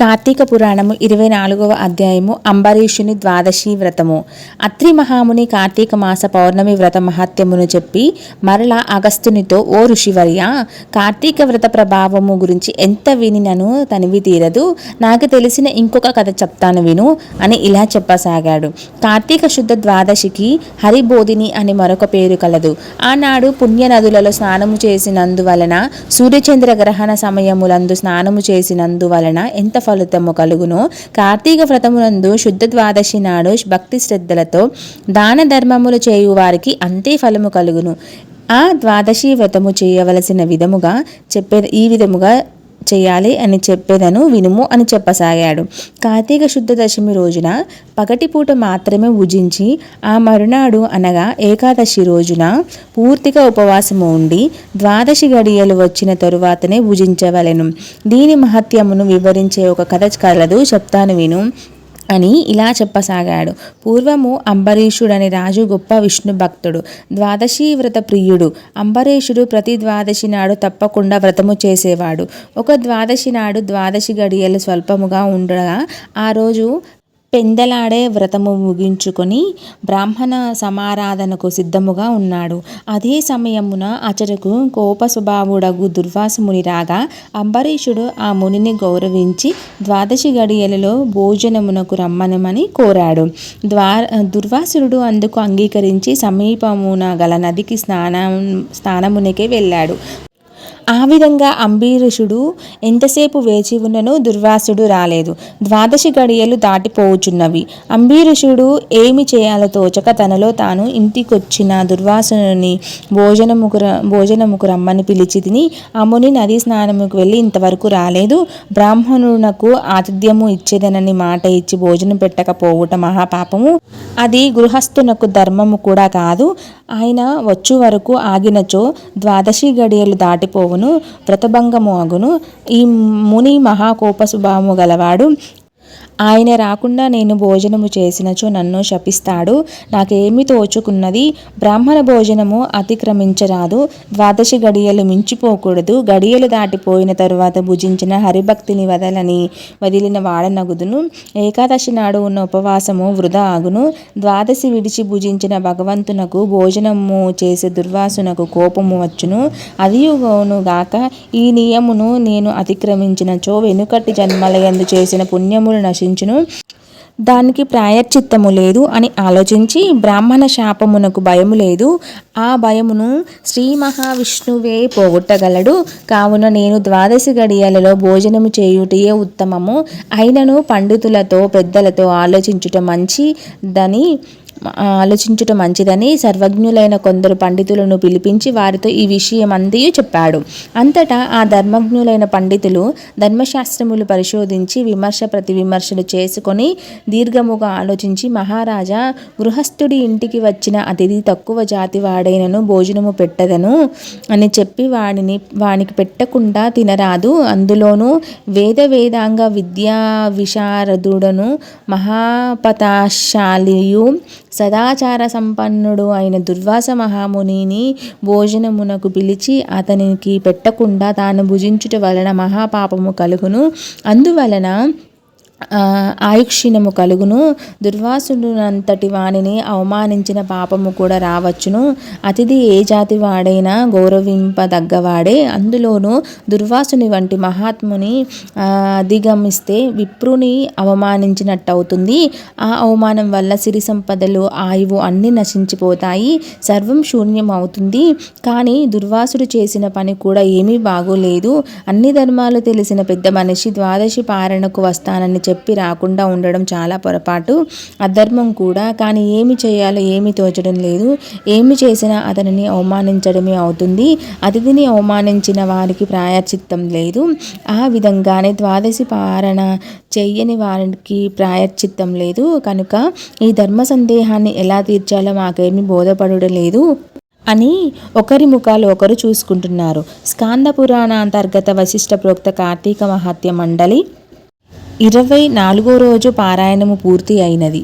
కార్తీక పురాణము ఇరవై నాలుగవ అధ్యాయము అంబరీషుని ద్వాదశి వ్రతము. అత్రి మహాముని కార్తీక మాస పౌర్ణమి వ్రత మహత్యమును చెప్పి మరలా అగస్తునితో ఓ ఋషివర్య కార్తీక వ్రత ప్రభావము గురించి ఎంత వినినను తనివి తీరదు. నాకు తెలిసిన ఇంకొక కథ చెప్తాను విను అని ఇలా చెప్పసాగాడు. కార్తీక శుద్ధ ద్వాదశికి హరిబోధిని అని మరొక పేరు కలదు. ఆనాడు పుణ్య నదులలో స్నానము చేసినందువలన సూర్యచంద్ర గ్రహణ సమయములందు స్నానము చేసినందువలన ఎంత ఫలితము కలుగును. కార్తీక వ్రతమునందు శుద్ధ ద్వాదశి నాడు భక్తి శ్రద్ధలతో దాన ధర్మములు చేయు వారికి అంతే ఫలము కలుగును. ఆ ద్వాదశి వ్రతము చేయవలసిన విధముగా చెప్పే ఈ విధముగా చేయాలి అని చెప్పేదను వినుము అని చెప్పసాగాడు. కార్తీక శుద్ధ దశమి రోజున పగటిపూట మాత్రమే భుజించి ఆ మరునాడు అనగా ఏకాదశి రోజున పూర్తిగా ఉపవాసము ఉండి ద్వాదశి గడియలు వచ్చిన తరువాతనే భుజించవలెను దీని మహత్యమును వివరించే ఒక కథ కలదు చెప్తాను విను. అని ఇలా చెప్పసాగాడు. పూర్వము అంబరీషుడని రాజు గొప్ప విష్ణు భక్తుడు. ద్వాదశి వ్రత ప్రియుడు. అంబరీషుడు ప్రతి ద్వాదశి నాడు తప్పకుండా వ్రతము చేసేవాడు. ఒక ద్వాదశి నాడు ద్వాదశి గడియలు స్వల్పముగా ఉండగా ఆ రోజు పెందలాడే వ్రతము ముగించుకొని బ్రాహ్మణ సమారాధనకు సిద్ధముగా ఉన్నాడు. అదే సమయమున అచటకు కోప స్వభావుడగు దుర్వాసముని రాగా అంబరీషుడు ఆ మునిని గౌరవించి ద్వాదశి గడియలలో భోజనమునకు రమ్మనమని కోరాడు. ద్వా దుర్వాసురుడు అందుకు అంగీకరించి సమీపమున గల నదికి స్నానం స్నానమునికే వెళ్ళాడు. ఆ విధంగా అంబీరుషుడు ఎంతసేపు వేచి ఉన్నను దుర్వాసుడు రాలేదు. ద్వాదశి గడియలు దాటిపోవుచున్నవి. అంబీరుషుడు ఏమి చేయాలో తోచక తనలో తాను ఇంటికొచ్చిన దుర్వాసుని భోజనముకు భోజనముకు రమ్మని పిలిచి తిని అముని నది స్నానముకు వెళ్ళి ఇంతవరకు రాలేదు. బ్రాహ్మణునకు ఆతిథ్యము ఇచ్చేదనని మాట ఇచ్చి భోజనం పెట్టకపోవుట మహాపాపము. అది గృహస్థునకు ధర్మము కూడా కాదు. ఆయన వచ్చు వరకు ఆగినచో ద్వాదశి గడియలు దాటిపోవు దాటిపోవును వ్రతభంగము అగును ఈ ముని మహాకోప స్వభావము గలవాడు ఆయన రాకుండా నేను భోజనము చేసినచో నన్ను శపిస్తాడు. నాకేమి తోచుకున్నది? బ్రాహ్మణ భోజనము అతిక్రమించరాదు. ద్వాదశి గడియలు మించిపోకూడదు. గడియలు దాటిపోయిన తరువాత భుజించిన హరిభక్తిని వదలని వదిలిన వాడనగుదును ఏకాదశి నాడు ఉన్న ఉపవాసము వృధా ఆగును. ద్వాదశి విడిచి భుజించిన భగవంతునకు భోజనము చేసే దుర్వాసునకు కోపము వచ్చును. అదియుగోను గాక ఈ నియమును నేను అతిక్రమించినచో వెనుకటి జన్మలయందు చేసిన పుణ్యములు నశించును. దానికి ప్రాయశ్చిత్తము లేదు అని ఆలోచించి బ్రాహ్మణ శాపమునకు భయము లేదు. ఆ భయమును శ్రీ మహావిష్ణువే పోగొట్టగలడు. కావున నేను ద్వాదశి గడియలలో భోజనము చేయుటయే ఉత్తమము. అయినను పండితులతో పెద్దలతో ఆలోచించుట మంచిదని ఆలోచించుట మంచిదని సర్వజ్ఞులైన కొందరు పండితులను పిలిపించి వారితో ఈ విషయం అందియు చెప్పాడు. అంతటా ఆ ధర్మజ్ఞులైన పండితులు ధర్మశాస్త్రములు పరిశోధించి విమర్శ ప్రతి విమర్శలు చేసుకొని దీర్ఘముగా ఆలోచించి మహారాజా గృహస్థుడి ఇంటికి వచ్చిన అతిథి తక్కువ జాతి వాడైనను భోజనము పెట్టదను అని చెప్పి వాడిని వానికి పెట్టకుండా తినరాదు. అందులోనూ వేద వేదాంగ విద్యా విశారదుడను మహాపతాశాలియు సదాచార సంపన్నుడు అయిన దుర్వాస మహామునిని భోజనమునకు పిలిచి అతనికి పెట్టకుండా తాను భుజించుట వలన మహాపాపము కలుగును. అందువలన ఆయుక్షీణము కలుగును. దుర్వాసుడునంతటి వానిని అవమానించిన పాపము కూడా రావచ్చును. అతిథి ఏ జాతి వాడైనా గౌరవింపదగ్గవాడే. అందులోనూ దుర్వాసుని వంటి మహాత్ముని అధిగమిస్తే విప్రుని అవమానించినట్టు అవుతుంది ఆ అవమానం వల్ల సిరి సంపదలు ఆయువు అన్నీ నశించిపోతాయి. సర్వం శూన్యం అవుతుంది కానీ దుర్వాసుడు చేసిన పని కూడా ఏమీ బాగోలేదు. అన్ని ధర్మాలు తెలిసిన పెద్ద మనిషి ద్వాదశి పారణకు వస్తానని చెప్పి రాకుండా ఉండడం చాలా పొరపాటు. అధర్మం కూడా. కానీ ఏమి చేయాలో ఏమి తోచడం లేదు. ఏమి చేసినా అతనిని అవమానించడమే అవుతుంది. అతిథిని అవమానించిన వారికి ప్రాయచిత్తం లేదు. ఆ విధంగానే ద్వాదశి పారణ చెయ్యని వారికి ప్రాయచిత్తం లేదు. కనుక ఈ ధర్మ సందేహాన్ని ఎలా తీర్చాలో మాకేమీ బోధపడడం లేదు అని ఒకరి ముఖాలు ఒకరు చూసుకుంటున్నారు. స్కాంద పురాణ అంతర్గత వశిష్ట ప్రోక్త కార్తీక మహాత్య మండలి ఇరవై నాలుగో రోజు పారాయణము పూర్తి అయినది.